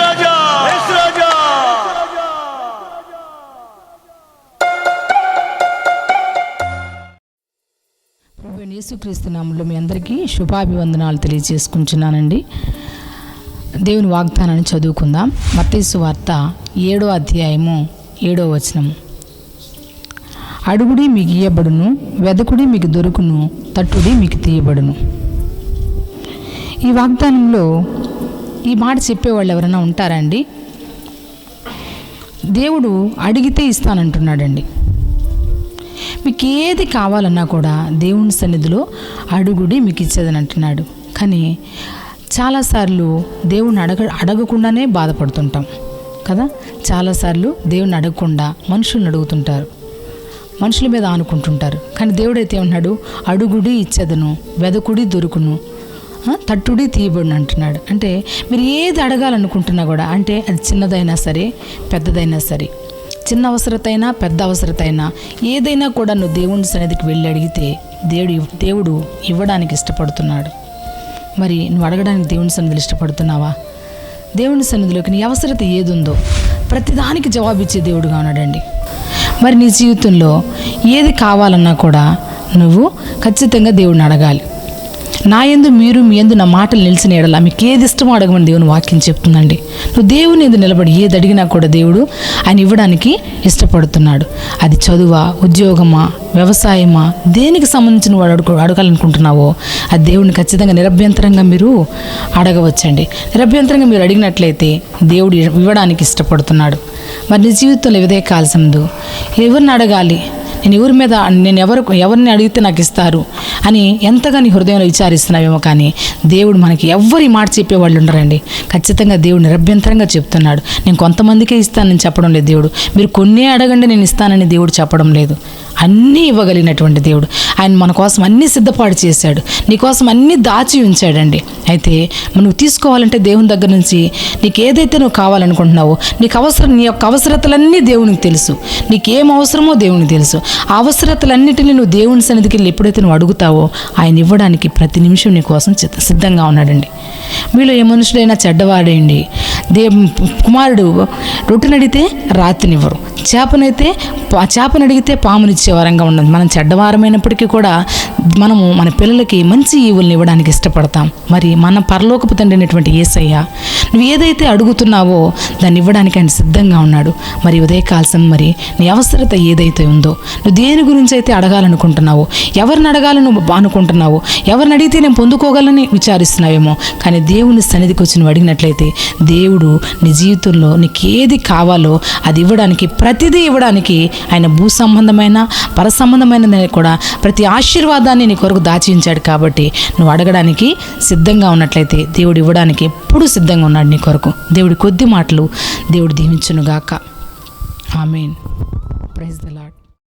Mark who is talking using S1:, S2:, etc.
S1: రాజా! Yes మీ అందరికీ శుభాభివందనాలు తెలియజేసుకుంటున్నానండి. దేవుని వాగ్దానాన్ని చదువుకుందాం. మతీసు వార్త ఏడో అధ్యాయము ఏడో వచనం. అడుగుడి మీకు ఇయ్యబడును వెదకుడి మీకు దొరుకును తట్టుడి మీకు తీయబడును. ఈ వాగ్దానంలో ఈ మాట చెప్పేవాళ్ళు ఎవరైనా ఉంటారండి? దేవుడు అడిగితే ఇస్తానంటున్నాడండి. మీకు ఏది కావాలన్నా కూడా దేవుని సన్నిధిలో అడుగుడి మీకు ఇచ్చేదని అంటున్నాడు. కానీ చాలాసార్లు దేవుణ్ణి అడగ అడగకుండానే బాధపడుతుంటాం. కదా? చాలాసార్లు దేవుని అడగకుండా మనుషుల్ని అడుగుతుంటారు. మనుషుల మీద ఆనుకుంటుంటారు. కానీ దేవుడైతే ఉన్నాడు అడుగుడి ఇచ్చేదను వెదకుడి దొరుకును. తట్టుడి తీయబడిన అంటున్నాడు. అంటే మీరు ఏది అడగాలనుకుంటున్నా కూడా అంటే అది చిన్నదైనా సరే పెద్దదైనా సరే చిన్న అవసరత అయినా పెద్ద అవసరత అయినా ఏదైనా కూడా నువ్వు దేవుని సన్నిధికి వెళ్ళి అడిగితే దేవుడు దేవుడు ఇవ్వడానికి ఇష్టపడుతున్నాడు. మరి నువ్వు అడగడానికి దేవుని సన్నిధిలో ఇష్టపడుతున్నావా? దేవుని సన్నిధిలోకి నీ అవసరత ఏది ఉందో ప్రతిదానికి జవాబిచ్చే దేవుడుగా ఉన్నాడండి. మరి నీ జీవితంలో ఏది కావాలన్నా కూడా నువ్వు ఖచ్చితంగా దేవుడిని అడగాలి. నా ఎందు మీరు మీ ఎందు నా మాటలు నిలిచిన ఎడల మీకు ఏది ఇష్టమో అడగమని దేవుని వాక్యం చెప్తుందండి. నువ్వు దేవుని ఎందు నిలబడి ఏది అడిగినా కూడా దేవుడు ఆయన ఇవ్వడానికి ఇష్టపడుతున్నాడు. అది చదువా ఉద్యోగమా వ్యవసాయమా దేనికి సంబంధించిన వాడు అడుగు అడగాలనుకుంటున్నావో అది దేవుడిని ఖచ్చితంగా నిరభ్యంతరంగా మీరు అడగవచ్చండి. నిరభ్యంతరంగా మీరు అడిగినట్లయితే దేవుడు ఇవ్వడానికి ఇష్టపడుతున్నాడు. మరి నీ జీవితంలో ఇదే కాల్సిందు ఎవరిని అడగాలి? నేను ఎవరి మీద నేను ఎవరు ఎవరిని అడిగితే నాకు ఇస్తారు అని ఎంతగా నీ హృదయంలో విచారిస్తున్నావేమో కానీ దేవుడు మనకి ఎవ్వరి మాట చెప్పేవాళ్ళు ఉండరండి. ఖచ్చితంగా దేవుడు నిరభ్యంతరంగా చెప్తున్నాడు. నేను కొంతమందికే ఇస్తానని చెప్పడం లేదు దేవుడు. మీరు కొన్నే అడగండి నేను ఇస్తానని దేవుడు చెప్పడం లేదు. అన్నీ ఇవ్వగలిగినటువంటి దేవుడు. ఆయన మన కోసం అన్నీ సిద్ధపాటు చేశాడు. నీ కోసం అన్నీ దాచి ఉంచాడండి. అయితే నువ్వు తీసుకోవాలంటే దేవుని దగ్గర నుంచి నీకు ఏదైతే నువ్వు కావాలనుకుంటున్నావో నీకు అవసరం నీ యొక్క అవసరతలన్నీ దేవునికి తెలుసు. నీకు ఏం అవసరమో దేవునికి తెలుసు. ఆ అవసరతలన్నిటిని నువ్వు దేవుని సన్నిధికి వెళ్ళి ఎప్పుడైతే నువ్వు అడుగుతావో ఆయన ఇవ్వడానికి ప్రతి నిమిషం నీ కోసం సిద్ధంగా ఉన్నాడండి. మీలో ఏ మనుషుడైనా చెడ్డవాడేయండి దే కుమారుడు రొట్టెని అడిగితే రాత్రినివ్వరు చేపనైతే పా- చేపను అడిగితే పామునిచ్చే వరంగా ఉండదు. మనం చెడ్డవారమైనప్పటికీ కూడా మనము మన పిల్లలకి మంచి ఈవుల్ని ఇవ్వడానికి ఇష్టపడతాం. మరి మన పరలోకపు తండ్రి అయినటువంటి ఏసయ్య నువ్వు ఏదైతే అడుగుతున్నావో దాన్ని ఇవ్వడానికి ఆయన సిద్ధంగా ఉన్నాడు. మరి ఉదయ కాల్సం మరి నీ అవసరత ఏదైతే ఉందో నువ్వు దేని గురించి అయితే అడగాలనుకుంటున్నావో ఎవరిని అడగాలని నువ్వు అనుకుంటున్నావో ఎవరిని అడిగితే నేను పొందుకోగలని విచారిస్తున్నావేమో కానీ దేవుని సన్నిధికి వచ్చి నువ్వు అడిగినట్లయితే దేవుడు నీ జీవితంలో నీకు ఏది కావాలో అది ఇవ్వడానికి ప్రతిదీ ఇవ్వడానికి ఆయన భూ సంబంధమైన పర సంబంధమైన కూడా ప్రతి ఆశీర్వాదాన్ని నీ కొరకు దాచి ఉంచాడు కాబట్టి నువ్వు అడగడానికి సిద్ధంగా ఉన్నట్లయితే దేవుడు ఇవ్వడానికి ఎప్పుడూ సిద్ధంగా ఉన్నాడు నీ కొరకు. దేవుడి కొద్ది మాటలు దేవుడు దీవించునుగాక. ఆమెన్. Praise the